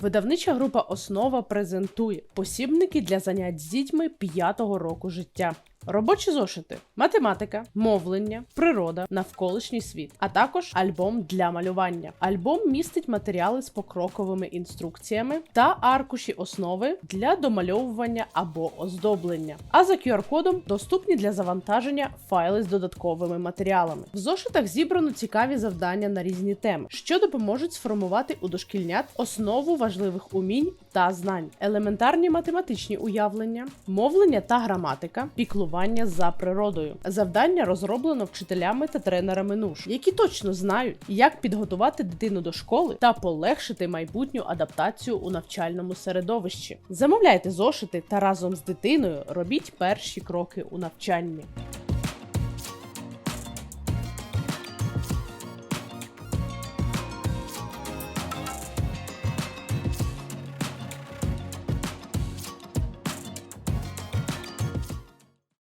Видавнича група Основа презентує посібники для занять з дітьми п'ятого року життя. Робочі зошити, математика, мовлення, природа, навколишній світ, а також альбом для малювання. Альбом містить матеріали з покроковими інструкціями та аркуші основи для домальовування або оздоблення. А за QR-кодом доступні для завантаження файли з додатковими матеріалами. В зошитах зібрано цікаві завдання на різні теми, що допоможуть сформувати у дошкільнят основу важливих умінь та знань, елементарні математичні уявлення, мовлення та граматика, піклування за природою. Завдання розроблено вчителями та тренерами НУШ, які точно знають, як підготувати дитину до школи та полегшити майбутню адаптацію у навчальному середовищі. Замовляйте зошити та разом з дитиною робіть перші кроки у навчанні.